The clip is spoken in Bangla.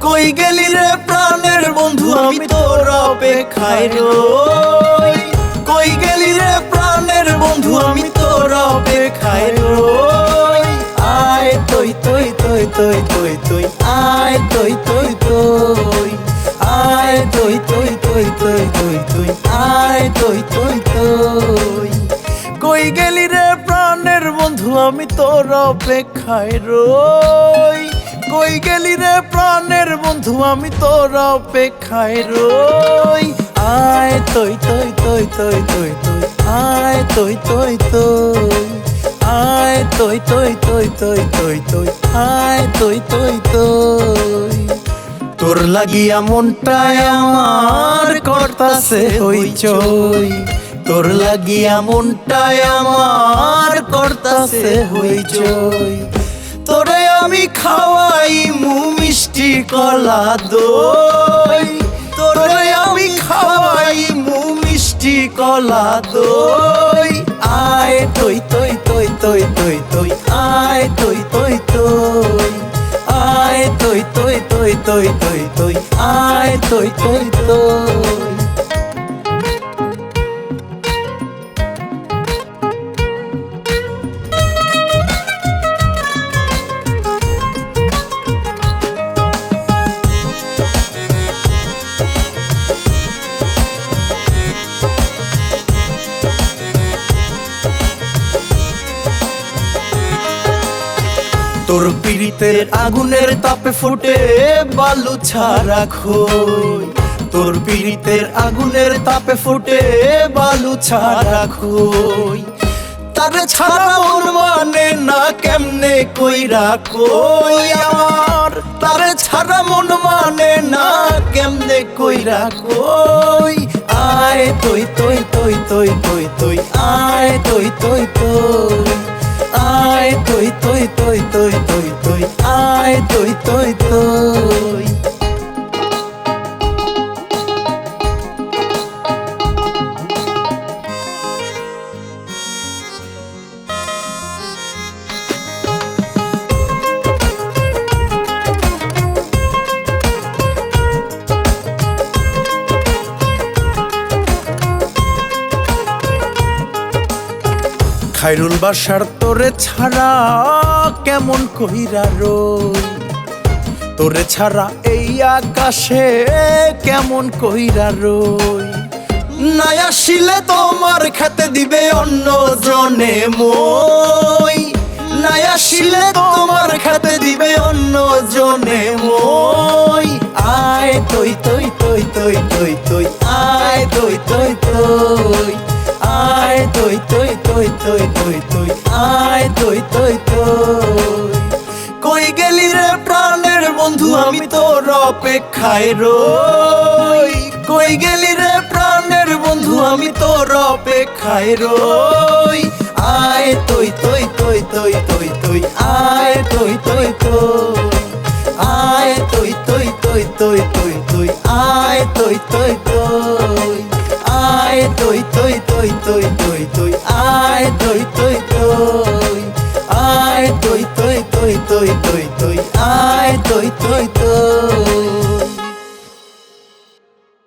গেলি রে প্রাণের বন্ধু আমি তোর অপেক্ষায় রই কই গেলি রে প্রাণের বন্ধু আমি তোর অপেক্ষায় রই আয় তৈ তৈ তৈ তৈ তৈ তৈ আয় তৈ তৈ তৈ আয় তৈ তৈ তৈ তৈ তৈ তৈ আয় তৈ তৈ তৈ কই গেলি রে প্রাণের বন্ধু আমি তোর অপেক্ষায় রই কই গেলি রে প্রাণের বন্ধু আমি তোর অপেক্ষায় রই আয় তৈ তৈ তৈ তৈ তৈ তৈ আয় তৈ তৈ তৈ আয় তৈ তৈ তৈ তৈ তৈ তৈ আয় তৈ তৈ তৈ তোর লাগিয়া মনটায় আমার করতাছে হইচই তোর লাগিয়া মনটায় আমার করতাছে হইচই তোরে আমি খাওয়াই মু মিষ্টি কলা দই তোরে আমি খাওয়াই মু মিষ্টি কলা দই আয় তৈ তৈ তৈ তৈ তৈ তৈ আয় তৈ তৈ তৈ আয় তৈ তৈ তৈ তৈ তৈ তৈ আয় তৈ তৈ তৈ তোর পীড়িতের আগুনের তাপে ফুটে বালু ছাড়া খই। তোর পীড়িতের আগুনের তাপে ফুটে বালু ছাড়া খই। তার ছাড়া ওর মানে না কেমনে কইরা কই আমার? তার ছাড়া মন মানে না কেমনে কইরা কই? আয় তৈ তৈ তৈ তৈ তৈ তৈ আয় তৈ তৈ তৈ আয় তৈ তৈ তৈ খাইরুল বাসার তোরে ছাড়া কেমন কইরা রই তোরে ছাড়া এই আকাশে কেমন কইরা রই? নাই আসিলে তোমার খেতে দিবে অন্য জনে মই। নাই আসিলে তোমার খেতে দিবে অন্য জনে মই। আয় তৈ তৈ তৈ তৈ তৈ তৈ, আয় তৈ তৈ তৈ। আয় তৈ তৈ তৈ তৈ তৈ তৈ আয় তৈ তৈ তৈ কই গেলি রে প্রাণের বন্ধু আমি তোর অপেক্ষায় রই কই গেলি রে প্রাণের বন্ধু আমি তোর অপেক্ষায় রই আয় তৈ তৈ তৈ তৈ তৈ তৈ আয় তৈ তৈ তৈ আয় তৈ তৈ তৈ তৈ তৈ তৈ আয় তৈ তৈ তৈ আয় তৈ তৈ তৈ তৈ তৈ তৈ আয় তুই তৈ তৈ